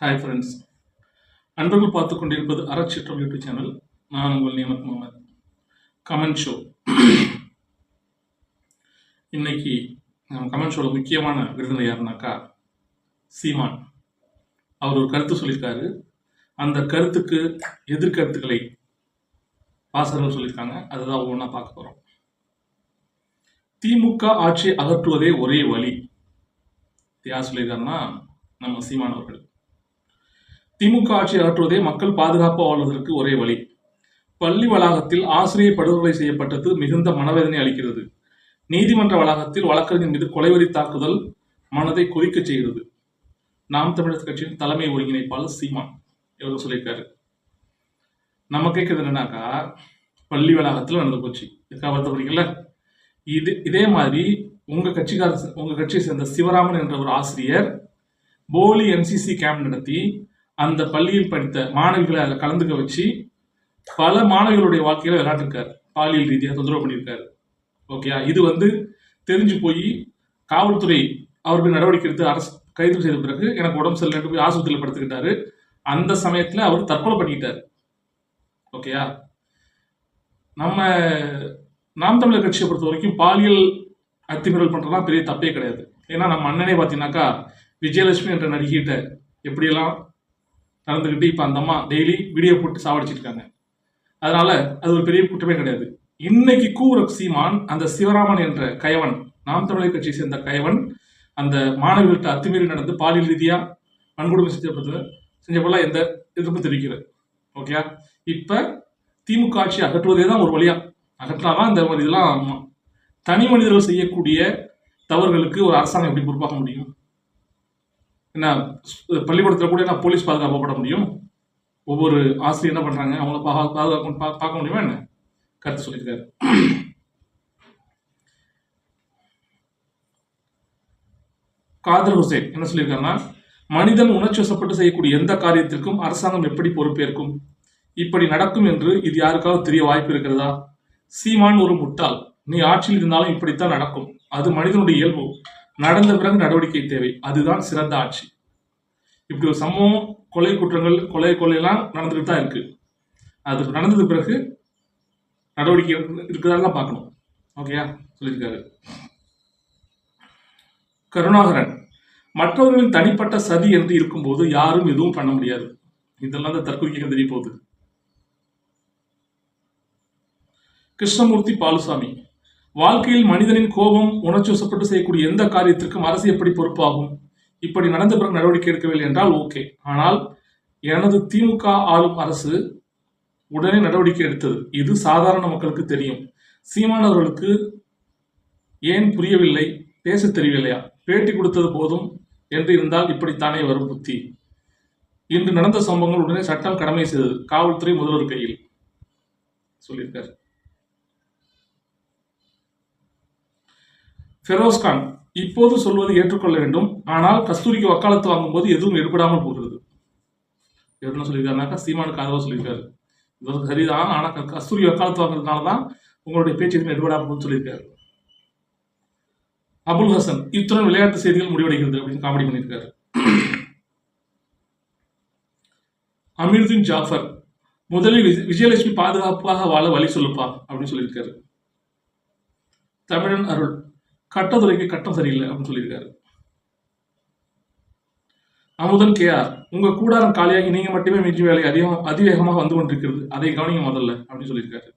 Hi friends அன்பர்கள் பார்த்து கொண்டிருப்பது அறச்சிற்றம் யூடியூப் சேனல். நான் உங்கள் நியமத் முகமது. கமெண்ட் ஷோ இன்னைக்கு கமெண்ட் ஷோவில் முக்கியமான விருதுனர் யாருனாக்கா சீமான். அவர் ஒரு கருத்து சொல்லியிருக்காரு அந்த கருத்துக்கு எதிர்கருத்துக்களை வாசகர்கள் சொல்லியிருக்காங்க அதுதான் ஒவ்வொன்றா பார்க்க போகிறோம் திமுக ஆட்சியை அகற்றுவதே ஒரே வழி. யார் சொல்லியிருக்காருன்னா நம்ம சீமான் அவர்கள். திமுக ஆட்சி அகற்றுவதே மக்கள் பாதுகாப்பு வாழ்வதற்கு ஒரே வழி. பள்ளி வளாகத்தில் ஆசிரியர் படுகொலை செய்யப்பட்டது மிகுந்த மனவேதனை அளிக்கிறது. நீதிமன்ற வளாகத்தில் வழக்கறிஞர் மீது கொலைவெறி தாக்குதல் மனதை கொதிக்கச் செய்கிறது. நாம் தமிழர் கட்சியின் தலைமை ஒருங்கிணைப்பாளர் சீமான் இவர் சொல்லியிருக்காரு. நம்ம கேட்கறது என்னன்னாக்கா பள்ளி வளாகத்தில் நடந்து போச்சு. இதுக்காக வருத்தப்படுறீங்களா இது இதே மாதிரி உங்க கட்சிக்கார உங்க கட்சியை சேர்ந்த சிவராமன் என்ற ஒரு ஆசிரியர் போலி என்சிசி கேம்ப் நடத்தி அந்த பள்ளியில் படித்த மாணவிகளை அதில் கலந்துக்க வச்சு பல மாணவிகளுடைய வாழ்க்கையில விளையாட்டிருக்காரு. பாலியல் ரீதியாக தொந்தரவு பண்ணியிருக்காரு. ஓகேயா இது வந்து தெரிஞ்சு போய் காவல்துறை அவருக்கு நடவடிக்கை எடுத்து அரசு கைது செய்த பிறகு எனக்கு உடம்பு சரியில்லைன்னு போய் ஆஸ்பத்திரியில் படுத்துக்கிட்டாரு. அந்த சமயத்தில் அவர் தற்கொலை பண்ணிக்கிட்டார். ஓகேயா நம்ம நாம் தமிழர் கட்சியை பொறுத்த வரைக்கும் பாலியல் அத்துமீறல் பண்ணுறதுலாம் பெரிய தப்பே கிடையாது. ஏன்னா நம்ம அண்ணனே பார்த்தீங்கன்னாக்கா விஜயலட்சுமி என்ற நடிகைகிட்ட எப்படியெல்லாம் நடந்துக்கிட்டு இப்போ அந்த அம்மா டெய்லி வீடியோ போட்டு சாவடிச்சிட்டு இருக்காங்க அதனால அது ஒரு பெரிய குற்றமே கிடையாது. இன்னைக்கு கூற சீமான் அந்த சிவராமன் என்ற கயவன் நாம் தமிழர் கட்சியை சேர்ந்த கயவன் அந்த மாணவிகள்கிட்ட அத்துமீறி நடந்து பாலியல் ரீதியா வன்கொடுமை செஞ்சப்பட்டது செஞ்சப்பெல்லாம் எந்த எதிர்ப்பும் தெரிவிக்கிறது ஓகே இப்ப திமுக ஆட்சி அகற்றுவதே தான் ஒரு வழியா. அகற்றாதான் இந்த மாதிரி இதெல்லாம் தனி மனிதர்கள் செய்யக்கூடிய தவறுகளுக்கு ஒரு அரசாங்கம் எப்படி பொறுப்பாக முடியும்? என்ன பள்ளிக்கூடத்தில் கூட என்ன போலீஸ் பாதுகாப்பு முடியும். ஒவ்வொரு ஆசிரியர் என்ன பண்றாங்க? அவங்கள பா- பாதுகாப்பு பா- பார்க்க முடியுமா என்ன? கருத்து சொல்லியிருக்காரு. காதர் ஹுசேன் என்ன சொல்லியிருக்காருன்னா மனிதன் உணர்ச்சி வசப்பட்டு செய்யக்கூடிய எந்த காரியத்திற்கும் அரசாங்கம் எப்படி பொறுப்பேற்கும்? இப்படி நடக்கும் என்று இது யாருக்காவது தெரிய வாய்ப்பு இருக்கிறதா? சீமான் ஒரு முட்டாள். நீ ஆட்சியில் இருந்தாலும் இப்படித்தான் நடக்கும். அது மனிதனுடைய இயல்பு. நடந்த பிறகு நடவடிக்கை தேவை. அதுதான் சிறந்த ஆட்சி. இப்படி ஒரு சம்பவம் கொலை குற்றங்கள் கொலை கொலையெல்லாம் நடந்துகிட்டு தான் இருக்கு. அது நடந்தது பிறகு நடவடிக்கை இருக்கிறதா பார்க்கணும். ஓகேயா சொல்லியிருக்காரு. கருணாகரன் மற்றவர்களின் தனிப்பட்ட சதி என்று இருக்கும்போது யாரும் எதுவும் பண்ண முடியாது. இதெல்லாம் இந்த தற்கொலைக்கு தெரிய போகுது. கிருஷ்ணமூர்த்தி பாலுசாமி வாழ்க்கையில் மனிதனின் கோபம் உணர்ச்சி வசப்பட்டு செய்யக்கூடிய எந்த காரியத்திற்கும் அரசு எப்படி பொறுப்பாகும்? இப்படி நடந்த பிறகு நடவடிக்கை எடுக்கவில்லை என்றால் ஓகே. ஆனால் எனது திமுக ஆளும் அரசு உடனே நடவடிக்கை எடுத்தது. இது சாதாரண மக்களுக்கு தெரியும். சீமானவர்களுக்கு ஏன் புரியவில்லை? பேச தெரியவில்லையா? பேட்டி கொடுத்தது போதும் என்று இருந்தால் இப்படித்தானே வரும் புத்தி. இன்று நடந்த சம்பவங்கள் உடனே சட்டம் கடமை செய்தது. காவல்துறை முதல்வர் கையில். சொல்லியிருக்காரு. ஃபெரோஸ்கான் இப்போது சொல்வது ஏற்றுக்கொள்ள வேண்டும். ஆனால் கஸ்தூரிக்கு வக்காலத்து வாங்கும்போது எதுவும் எடுபடாமல் போகிறது. இவர் என்ன சொல்லியிருக்காருனாக்கா சீமானுக்கு ஆதரவு சொல்லியிருக்காரு. இது சரிதான் ஆனால் கஸ்தூரி வக்காலத்து வாங்குறதுனால தான் உங்களுடைய பேச்சு எதுவும் எடுபடாமல் போகுதுன்னு சொல்லியிருக்காரு. அபுல் ஹசன் இத்துடன் விளையாட்டு செய்திகள் முடிவடைகிறது அப்படின்னு காமெடி பண்ணியிருக்காரு. அமீர்தீன் ஜாஃபர் முதலில் விஜயலட்சுமி பாதுகாப்பாக வாழ வழி சொல்லுப்பா அப்படின்னு சொல்லியிருக்காரு. தமிழன் அருள் கட்டதுரைக்கு கட்டம் சரியில்லை அப்படின்னு சொல்லியிருக்காரு. அமுதன் கேஆர் உங்க கூடாரம் காலியாகி நீங்க மட்டுமே மிஞ்சி வேலை அதிகம் அதிவேகமாக வந்து கொண்டிருக்கிறது. அதை கவனிங்க முதல்ல அப்படின்னு சொல்லியிருக்காரு.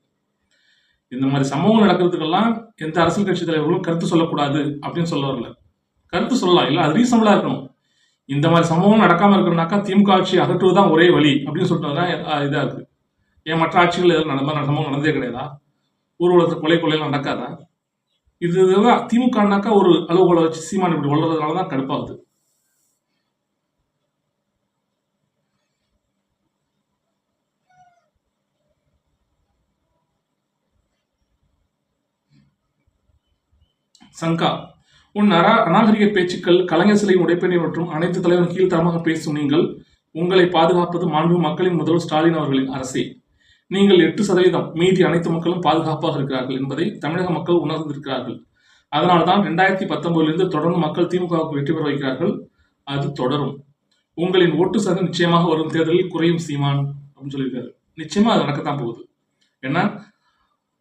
இந்த மாதிரி சம்பவம் நடக்கிறதுக்கெல்லாம் எந்த அரசியல் கட்சி தலைவர்களும் கருத்து சொல்லக்கூடாது அப்படின்னு சொல்ல வரல. கருத்து சொல்லலாம் இல்லை அது ரீசனபிளா இருக்கணும். இந்த மாதிரி சம்பவம் நடக்காம இருக்கணும்னாக்கா திமுக ஆட்சி அகற்றுவதுதான் ஒரே வழி அப்படின்னு சொல்லிட்டு தான் இதா இருக்கு. ஏன் மற்ற ஆட்சிகள் எதுவும் நடந்த சம்பவம் நடந்தே கிடையாதா? ஊர்வலத்தில் கொலை கொலையெல்லாம் நடக்காதா? இதுதான் திமுகனாக்கா ஒரு அளவுகோலை வச்சு சீமான் இப்படி வளர்றதுனால தான் கடுப்பாகுது. சங்கா உன் அரா அநாகரிக பேச்சுக்கள் கலைஞர் சிலை உடைப்பணி மற்றும் அனைத்து தலைவரும் கீழ்த்தரமாக பேசும் நீங்கள் உங்களை பாதுகாப்பது மாண்பு மக்களின் முதல்வர் ஸ்டாலின் அவர்களின் அரசே. நீங்கள் எட்டு சதவீதம் மீதி அனைத்து மக்களும் பாதுகாப்பாக இருக்கிறார்கள் என்பதை தமிழக மக்கள் உணர்ந்திருக்கிறார்கள். அதனால்தான் ரெண்டாயிரத்தி பத்தொன்பதிலிருந்து தொடர்ந்து மக்கள் திமுகவுக்கு வெற்றி பெற வைக்கிறார்கள். அது தொடரும். உங்களின் ஓட்டு சதம் நிச்சயமாக வரும் தேர்தலில் குறையும் சீமான் அப்படின்னு சொல்லியிருக்காரு. நிச்சயமா அது நடக்கத்தான் போகுது. ஏன்னா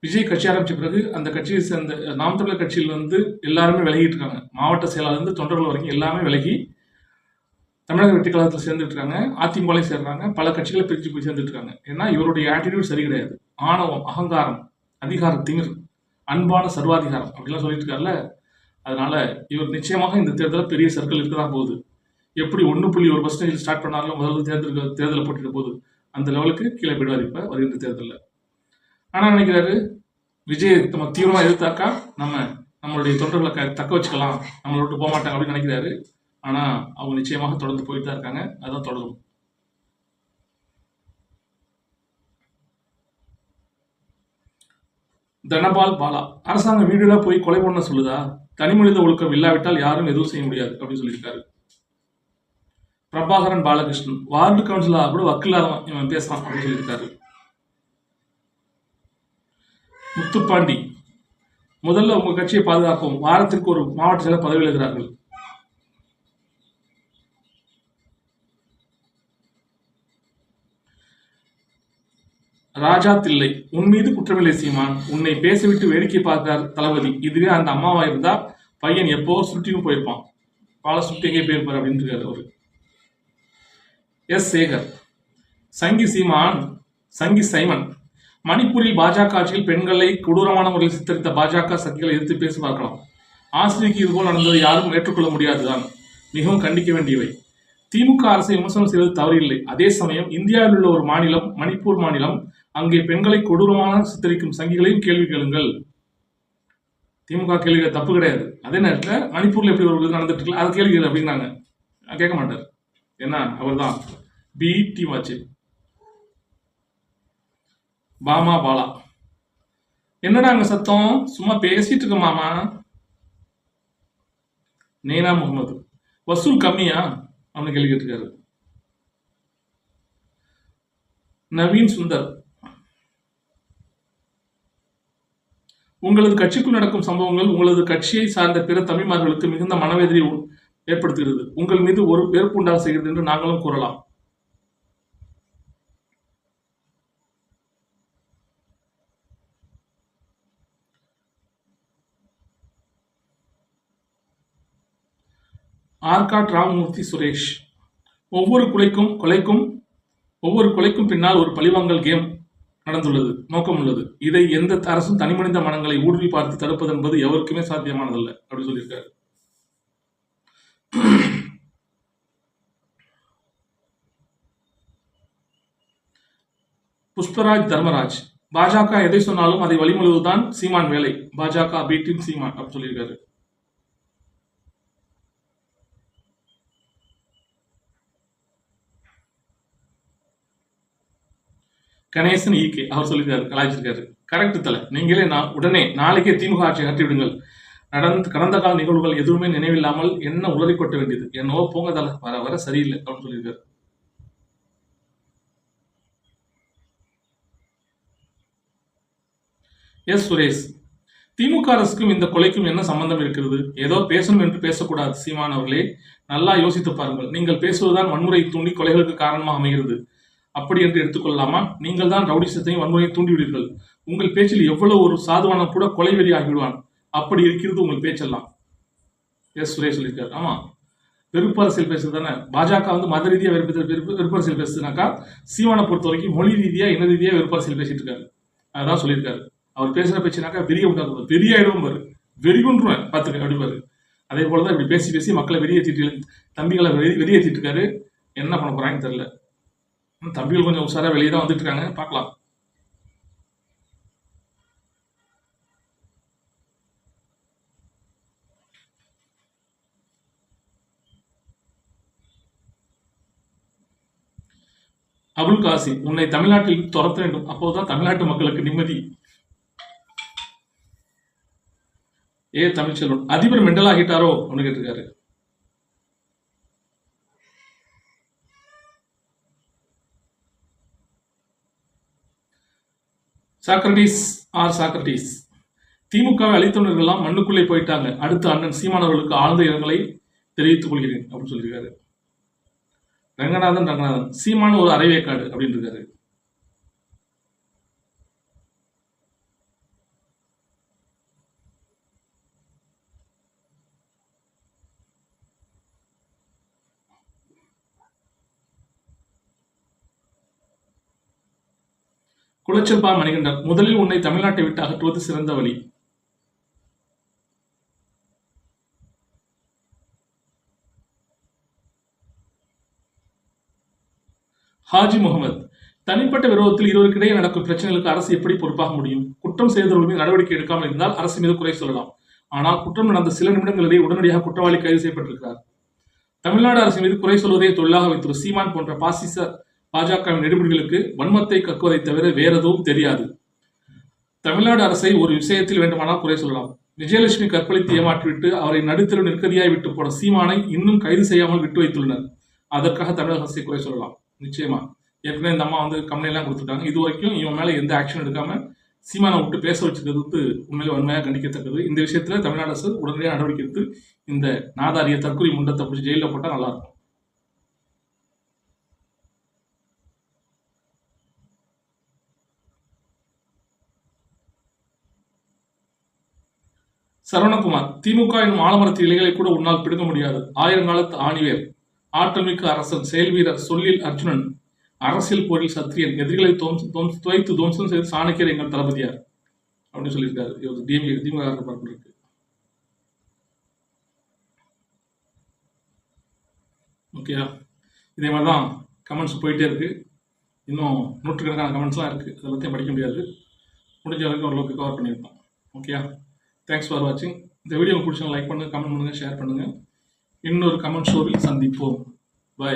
விஜய் கட்சி ஆரம்பிச்ச பிறகு அந்த கட்சியை சேர்ந்த நாம் தமிழர் கட்சியில் வந்து எல்லாருமே விலகிட்டு இருக்காங்க. மாவட்ட செயலாளர் இருந்து தொண்டர்கள் வரைக்கும் எல்லாமே விலகி தமிழக வெற்றி கழகத்தில் சேர்ந்துட்டு இருக்காங்க அதிமுகலையும் சேர்றாங்க. பல கட்சிகளை பிரித்து போய் சேர்ந்துட்டுருக்காங்க. ஏன்னா இவருடைய ஆட்டிடியூட் சரி கிடையாது. ஆணவம் அகங்காரம் அதிகார திமிர் அன்பான சர்வாதிகாரம் அப்படிலாம் சொல்லிட்டு இருக்காருல்ல அதனால இவர் நிச்சயமாக இந்த தேர்தலில் பெரிய சர்க்கிள் இருக்க தான் போகுது. எப்படி ஒன்று புள்ளி ஒரு பர்சன்டேஜ் ஸ்டார்ட் பண்ணாலும் முதல்ல தேர்தல் தேர்தலில் போட்டிட்டு போகுது. அந்த லெவலுக்கு கீழே போயிடுவார் இப்போ வருகின்ற தேர்தலில். ஆனால் நினைக்கிறாரு? விஜய் நம்ம தீவிரமாக எதிர்த்தாக்கா? நம்ம நம்மளுடைய தொண்டர்களை க தக்க வச்சுக்கலாம். நம்மளை விட்டு போக மாட்டாங்க அப்படின்னு நினைக்கிறாரு. ஆனால் அவங்க நிச்சயமாக தொடர்ந்து போயிட்டு தான் இருக்காங்க. அதான் தொடரும். தனபால் பாலா அரசாங்கம் வீடுல போய் கொலை பண்ண சொல்லுதா? தனிமனித ஒழுக்கம் இல்லாவிட்டால் யாரும் எதுவும் செய்ய முடியாது அப்படின்னு சொல்லியிருக்காரு. பிரபாகரன் பாலகிருஷ்ணன் வார்டு கவுன்சிலர் கூட வக்கீலாதான் இவன் பேசலாம் அப்படின்னு சொல்லியிருக்காரு. முத்துப்பாண்டி முதல்ல உங்க கட்சியை பாதுகாப்போம். வாரத்திற்கு ஒரு மாவட்ட செயலர் பதவி எழுதுகிறார்கள் ராஜா தில்லை உன் மீது குற்றமில்லை சீமான். உன்னை பேசிவிட்டு வேடிக்கை பார்க்கிறார் தளபதி. இதுவே அந்த அம்மாவா இருந்தா பையன் எப்போ சுட்டியும் போயிருப்பான். பால சுட்டி எங்கே போயிருப்பார் அப்படின்னு இருக்காரு அவரு. எஸ். சேகர். சங்கி சீமான் சங்கி சைமன். மணிப்பூரில் பாஜக ஆட்சியில் பெண்களை கொடூரமான முறையில் சித்தரித்த பாஜக சக்திகளை எதிர்த்து பேசி பார்க்கலாம். ஆசிரியக்கு இதுபோல் நடந்ததை யாரும் ஏற்றுக்கொள்ள முடியாதுதான். மிகவும் கண்டிக்க வேண்டியவை. திமுக அரசை விமர்சனம் செய்வது தவறில்லை. அதே சமயம் இந்தியாவில் உள்ள ஒரு மாநிலம் மணிப்பூர் மாநிலம் அங்கே பெண்களை கொடூரமான சித்தரிக்கும் சங்கிகளையும் கேள்வி கேளுங்கள். திமுக கேள்வி தப்பு கிடையாது. அதே நேரத்தில் மணிப்பூரில் எப்படி ஒரு நடந்துட்டு இருக்கல அதை கேள்வி கேளு அப்படிங்கிறாங்க கேட்க மாட்டார். என்ன அவர் தான் பி டி வாட்சி பாமா பாலா. என்னடா அங்க சத்தம்? சும்மா பேசிட்டு இருக்க மாமா. நேனா முகமது. வசூல் கம்மியா? அவனு கேள்வி கேட்டிருக்காரு. நவீன் சுந்தர். உங்களது கட்சிக்குள் நடக்கும் சம்பவங்கள் உங்களது கட்சியை சார்ந்த பிற தமிழ்மார்களுக்கு மிகுந்த மனவேதனை ஏற்படுத்துகிறது. உங்கள் மீது ஒரு வெறுப்பு உண்டாக செய்கிறது என்று நாங்களும் கூறலாம். ஆர்காட் ராமமூர்த்தி சுரேஷ். ஒவ்வொரு கொலைக்கும் கொலைக்கும் ஒவ்வொரு கொலைக்கும் பின்னால் ஒரு பழிவாங்கல் கேம். நடந்துள்ளது நோக்கம் உள்ளது இதை எந்த அரசும் தனிமனித மனங்களை ஊடுருவி பார்த்து தடுப்பது என்பது எவருக்குமே சாத்தியமானதல்ல அப்படி சொல்லியிருக்காரு. புஷ்பராஜ் தர்மராஜ். பாஜக எதை சொன்னாலும் அதை வழிமொழிவதுதான் சீமான் வேலை. பாஜக பீட்டின் சீமான் அப்படின்னு சொல்லியிருக்காரு. கணேசன் ஈகே அவர் சொல்லியிருக்காரு கலாய்ச்சிருக்காரு. கரெக்ட் தலை. நீங்களே நான் உடனே நாளைக்கே திமுக ஆட்சியை அகற்றி விடுங்கள். நடந்து கடந்த கால நிகழ்வுகள் எதுவுமே நினைவில்லாமல் என்ன உளறி கொட்ட வேண்டியது? என்னவோ போங்க தலை வர வர சரியில்லை அப்படின்னு சொல்லியிருக்காரு. எஸ் சுரேஷ் திமுக அரசுக்கும் இந்த கொலைக்கும் என்ன சம்பந்தம் இருக்கிறது? ஏதோ பேசணும் என்று பேசக்கூடாது சீமான் அவர்களே. நல்லா யோசித்து பாருங்கள். நீங்கள் பேசுவதுதான் வன்முறை தூண்டி கொலைகளுக்கு காரணமாக அமைகிறது. அப்படி என்று எடுத்துக்கொள்ளலாமா? நீங்கள் தான் ரவுடிசத்தையும் வன்முறையை தூண்டிவிடுவீர்கள். உங்கள் பேச்சில் எவ்வளவு ஒரு சாதுவான கூட கொலை வெறி ஆகிவிடுவான். அப்படி இருக்கிறது உங்கள் பேச்செல்லாம். எஸ் சுரேஷ் சொல்லியிருக்காரு. ஆமா. வெறுப்பு அரசியல் பேசுறது தானே. பாஜக வந்து மத ரீதியாக வெறுப்பு வெறுப்பு அரசியல் பேசுதுனாக்கா சீமானை பொறுத்த வரைக்கும் மொழி ரீதியாக இன ரீதியாக வெறுப்பு அரசியல் பேசிட்டு இருக்காரு. அதான் சொல்லியிருக்காரு. அவர் பேசுகிற பேச்சுனாக்கா வெறிய உண்டாக்குது வெறிய ஆயிடும் பாரு. வெறி கொண்டுருவேன் பார்த்துக்க அப்படி அதே போல தான் இப்படி பேசி பேசி மக்களை வெளியேற்றிட்டு தம்பிகளை வெறி இருக்காரு. என்ன பண்ண போறாங்கன்னு தெரியல. தம்பிகள் கொஞ்சம் உஷாராக வெளியே தான் வந்துட்டு இருக்காங்க பார்க்கலாம். அபுல் காசி உன்னை தமிழ்நாட்டில் துரத்த வேண்டும். அப்போதுதான் தமிழ்நாட்டு மக்களுக்கு நிம்மதி. ஏ தமிழ்ச்செல்வன் அதிபர் மெண்டல் ஆகிட்டாரோ அப்படின்னு கேட்டிருக்காரு. சாக்ரட்டிஸ் ஆர் சாக்ரட்டிஸ் திமுகவை அளித்தவர்கள்லாம் மண்ணுக்குள்ளே போயிட்டாங்க. அடுத்து அண்ணன் சீமானவர்களுக்கு ஆழ்ந்த இரங்கலை தெரிவித்துக் கொள்கிறேன் அப்படின்னு சொல்லியிருக்காரு. ரங்கநாதன் ரங்கநாதன். சீமான ஒரு அரைவேக்காடு அப்படின்னு இருக்காரு. குளச்சல் பா மணிகண்டன் முதலில் உன்னை தமிழ்நாட்டை விட்டு அகற்றுவது சிறந்த வழி. ஹாஜி முகமது தனிப்பட்ட விரோதத்தில் இருவருக்கிடையே நடக்கும் பிரச்சனைகளுக்கு அரசு எப்படி பொறுப்பாக முடியும்? குற்றம் செய்தவர்கள் மீது நடவடிக்கை எடுக்காமல் இருந்தால் அரசு மீது குறை சொல்லலாம். ஆனால் குற்றம் நடந்த சில நிமிடங்களிலேயே உடனடியாக குற்றவாளி கைது செய்யப்பட்டிருக்கிறார். தமிழ்நாடு அரசு மீது குறை சொல்வதை தொழிலாக வைத்துள்ள சீமான் போன்ற பாசிச பாஜகவின் நெடுபிடிகளுக்கு வன்மத்தை கக்குவதை தவிர வேற எதுவும் தெரியாது. தமிழ்நாடு அரசை ஒரு விஷயத்தில் வேண்டுமானால் குறை சொல்லலாம். விஜயலட்சுமி கற்பழித்து ஏமாற்றிவிட்டு அவரை நடுத்தர நெருக்கடியாய் விட்டு போன சீமானை இன்னும் கைது செய்யாமல் விட்டு வைத்துள்ளனர். அதற்காக தமிழக அரசை குறை சொல்லலாம். நிச்சயமா. ஏற்கனவே இந்த அம்மா வந்து கம்பெனிலாம் கொடுத்துட்டாங்க. இது வரைக்கும் இவன் மேலே எந்த ஆக்ஷன் எடுக்காம சீமானை விட்டு பேச வச்சிருக்கிறது வந்து உண்மையிலே வன்மையாக கண்டிக்கத்தக்கது. இந்த விஷயத்துல தமிழ்நாடு அரசு உடனடியாக நடவடிக்கை எடுத்து இந்த நாதாரிய தற்கொலை முண்டத்தை பிடிச்சி ஜெயிலில் போட்டால் நல்லா இருக்கும். சரவணகுமார் திமுக எனும் ஆலமரத்து இலைகளை கூட உன்னால் பிடுங்க முடியாது. ஆயிரங்காலத்து ஆணிவேர் ஆற்றல்மிக்க அரசன் செயல் வீரர் சொல்லில் அர்ஜுனன் அரசியல் போரில் சத்திரியன் எதிரிகளை துவைத்து துவம்சம் செய்து சாணக்கியர் எங்கள் தளபதியார். அப்படின்னு சொல்லியிருக்காரு. இவர் டிஎம்கே திமுக பார்ப்பு இருக்கு. ஓகேயா இதே மாதிரி தான் கமெண்ட்ஸ் போயிட்டே இருக்கு. இன்னும் நூற்றுக்கணக்கான கமெண்ட்ஸ்லாம் இருக்கு. அதை பற்றியும் படிக்க முடியாது. முடிஞ்ச வரைக்கும் ஓரளவுக்கு கவர் பண்ணியிருப்போம். ஓகேயா தேங்க்ஸ் ஃபார் வாட்சிங் இந்த வீடியோ பிடிச்சவங்க லைக் பண்ணுங்கள் கமெண்ட் பண்ணுங்க ஷேர் பண்ணுங்கள் இன்னொரு கமெண்ட் ஷோவில் சந்திப்போம். பை